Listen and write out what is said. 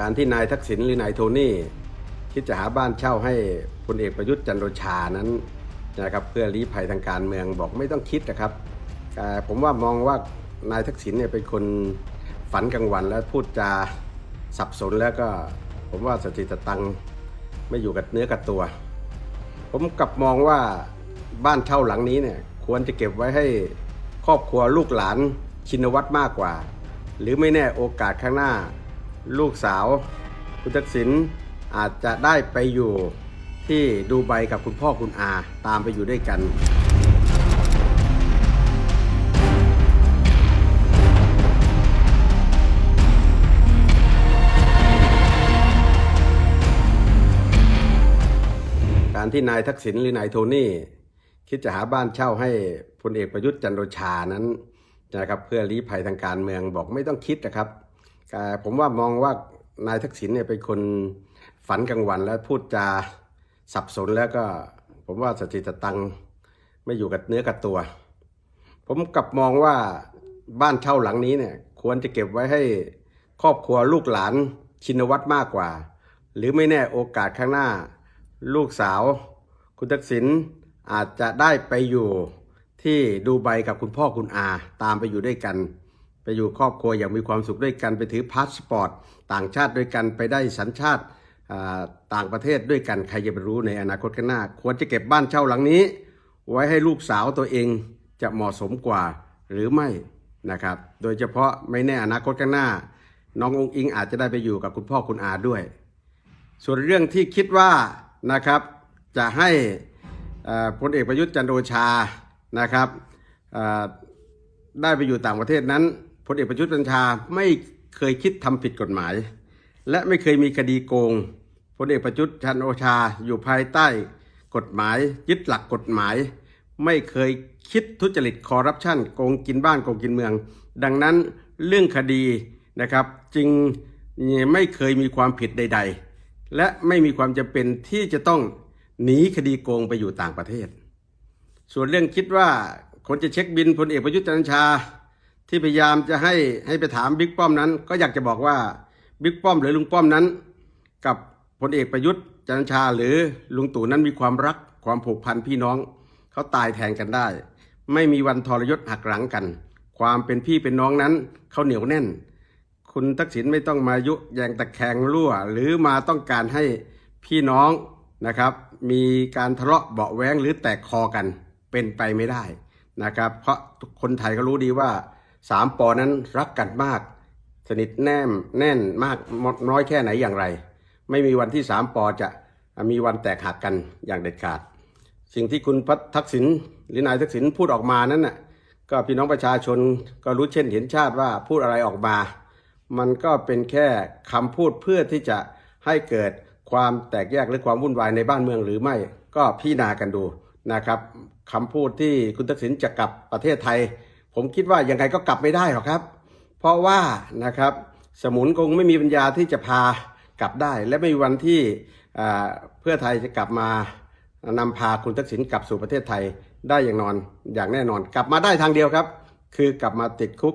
การที่นายทักษิณหรือนายโทนี่คิดจะหาบ้านเช่าให้พลเอกประยุทธ์จันทร์โอชานั้นนะครับเพื่อลี้ภัยทางการเมืองบอกไม่ต้องคิดนะครับแต่ผมว่ามองว่านายทักษิณเนี่ยเป็นคนฝันกลางวันแล้วพูดจาสับสนแล้วก็ผมว่าสติสตังไม่อยู่กับเนื้อกับตัว ผมกลับมองว่าบ้านเช่าหลังนี้เนี่ยควรจะเก็บไว้ให้ครอบครัวลูกหลานชินวัตรมากกว่า หรือไม่แน่โอกาสข้างหน้า ลูกสาว คุณทักษิณอาจจะได้ไปอยู่ที่ดูไบกับคุณพ่อคุณอาตามไปอยู่ด้วยกันการที่นายทักษิณหรือนายโทนี่คิดจะหาบ้านเช่าให้พลเอกประยุทธ์จันทร์โอชานั้นนะครับเพื่อลี้ภัยทางการเมืองบอกไม่ต้องคิดนะครับ ผมว่ามองว่านายทักษิณเนี่ยเป็นคนฝันกลางวันแล้วพูดจาสับสนแล้วก็ ผมว่าสติสตังไม่อยู่กับเนื้อกับตัว ผมกลับมองว่าบ้านเช่าหลังนี้เนี่ย ควรจะเก็บไว้ให้ครอบครัวลูกหลานชินวัตรมากกว่า หรือไม่แน่โอกาสข้างหน้า ลูกสาว คุณทักษิณอาจจะได้ไปอยู่ที่ดูไบกับคุณพ่อคุณอาตามไปอยู่ด้วยกัน ไปอยู่ครอบครัวอย่างมีความสุขด้วยกันไปถือพาสปอร์ตต่างชาติด้วยกันไปได้สัญชาติต่างประเทศด้วยกันใครจะไปรู้ในอนาคตข้างหน้า ควรจะเก็บบ้านเช่าหลังนี้ ไว้ให้ลูกสาวตัวเองจะเหมาะสมกว่าหรือไม่นะครับ โดยเฉพาะไม่แน่อนาคตข้างหน้า น้ององค์อิงอาจจะได้ไปอยู่กับคุณพ่อคุณอาด้วย ส่วนเรื่องที่คิดว่านะครับจะให้พลเอกประยุทธ์จันโอชานะครับได้ไปอยู่ต่างประเทศนั้น พลเอกประยุทธ์จันทร์โอชาไม่เคยคิดทำผิดกฎหมาย และไม่เคยมีคดีโกงพลเอกประยุทธ์จันโอชาอยู่ภายใต้กฎหมาย ยึดหลักกฎหมาย ไม่เคยคิดทุจริตคอร์รัปชันโกงกินบ้านโกงกินเมือง ดังนั้นเรื่องคดีนะครับจึงไม่เคยมีความผิดใด ๆ และไม่มีความจำเป็นที่จะต้องหนีคดีโกงไปอยู่ต่างประเทศ ส่วนเรื่องคิดว่าคนจะเช็คบินพลเอกประยุทธ์จันทร์ชา ที่พยายามจะให้ให้ไปถามบิ๊กป้อมนั้น ก็อยากจะบอกว่าบิ๊กป้อมหรือลุงป้อมนั้น กับพลเอกประยุทธ์จันทร์โอชาหรือลุงตู่นั้นมีความรักความผูกพันพี่น้องเขาตายแทนกันได้ ไม่มีวันทรยศหักหลังกัน ความเป็นพี่เป็นน้องนั้นเขาเหนียวแน่น คุณทักษิณไม่ต้องมายุแยงตะแคงรั่ว หรือมาต้องการให้พี่น้องนะครับ มีการทะเลาะเบาแว้งหรือแตกคอกันเป็นไปไม่ได้นะครับ เพราะคนไทยก็รู้ดีว่า สามปอนั้นรักกันมาก สนิทแนมแน่นมากน้อยแค่ไหนอย่างไร ไม่มีวันที่สามปอจะมีวันแตกหักกันอย่างเด็ดขาด สิ่งที่คุณพัทักษิณหรือนายทักษิณพูดออกมานั้นน่ะก็พี่น้องประชาชนก็รู้เช่นเห็นชาติว่าพูดอะไรออกมา มันก็เป็นแค่คำพูดเพื่อที่จะให้เกิดความแตกแยกหรือความวุ่นวายในบ้านเมืองหรือไม่ ก็พิจารณากันดูนะครับคำพูดที่คุณทักษิณจะกลับประเทศไทย ผมคิดว่ายังไงก็กลับไม่ได้หรอกครับ เพราะว่านะครับสมุนคงไม่มีปัญญาที่จะพากลับได้ และไม่มีวันที่เพื่อไทยจะกลับมานำพาคุณทักษิณกลับสู่ประเทศไทยได้อย่างนอนอย่างแน่นอน กลับมาได้ทางเดียวครับ คือกลับมาติดคุก